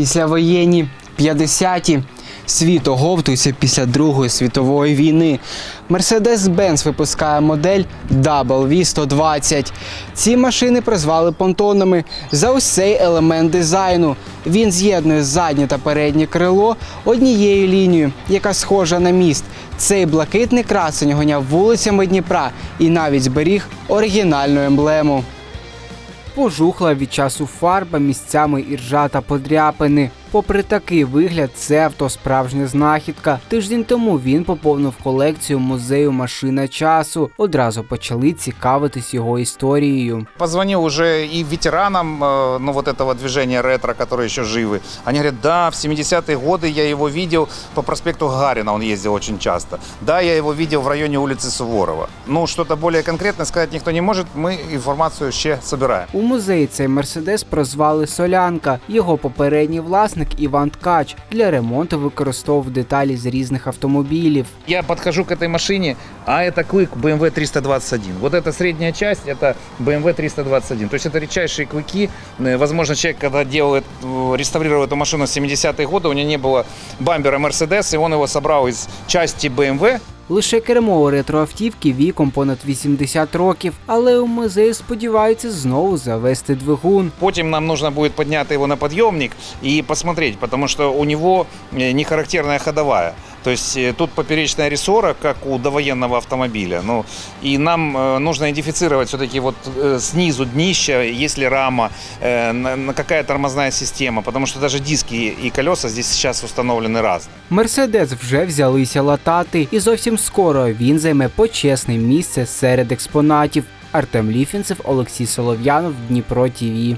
Післявоєнні 50-ті. Світ оговтується після Другої світової війни. Mercedes-Benz випускає модель WV120. Ці машини прозвали понтонами за ось цей елемент дизайну. Він з'єднує заднє та переднє крило однією лінією, яка схожа на міст. Цей блакитний красень гоняв вулицями Дніпра і навіть зберіг оригінальну емблему. Пожухла від часу фарба місцями іржа та подряпини. Попри такий вигляд, це авто справжня знахідка. Тиждень тому він поповнив колекцію музею машина часу. Одразу почали цікавитись його історією. Позвонил уже и ветеранам э, ну, вот этого движения ретро, которые еще живы. Они говорят, да, в 70-е годы я его видел по проспекту Гарина, он ездил очень часто. Да, я его видел в районе улицы Суворова. Ну, что-то более конкретное сказать никто не может, мы информацию ще собираем. У музеї цей мерседес прозвали Солянка. Його попередній власник Іван Ткач для ремонту використовував деталі з різних автомобілів. Я подхожу к этой машине, а это клык BMW 321. Вот эта средняя часть, это BMW 321. То есть это редчайшие клыки. Э, Возможно, человек, когда делал, эту- реставрировал эту машину в 70-е годы, у него не было бампера Mercedes, и он его собрал из части BMW. Лише кермо ретроавтівки віком понад 80 років, але у музеї сподіваються знову завести двигун. Потім нам потрібно буде підняти його на підйомник і подивитися, тому що у нього э, не характерна ходовая. То есть э, тут поперечная рессора, как у довоенного автомобиля. Ну, и нам э, нужно идентифицировать все-таки вот э, снизу днища, есть ли рама, э, на- на какая тормозная система, потому что даже диски и колеса здесь сейчас установлены разные. Мерседес вже взялися латати, і зовсім скоро він займе почесне місце серед експонатів. Артем Ліфінцев, Олексій Солов'янов, Дніпро ТІВІ.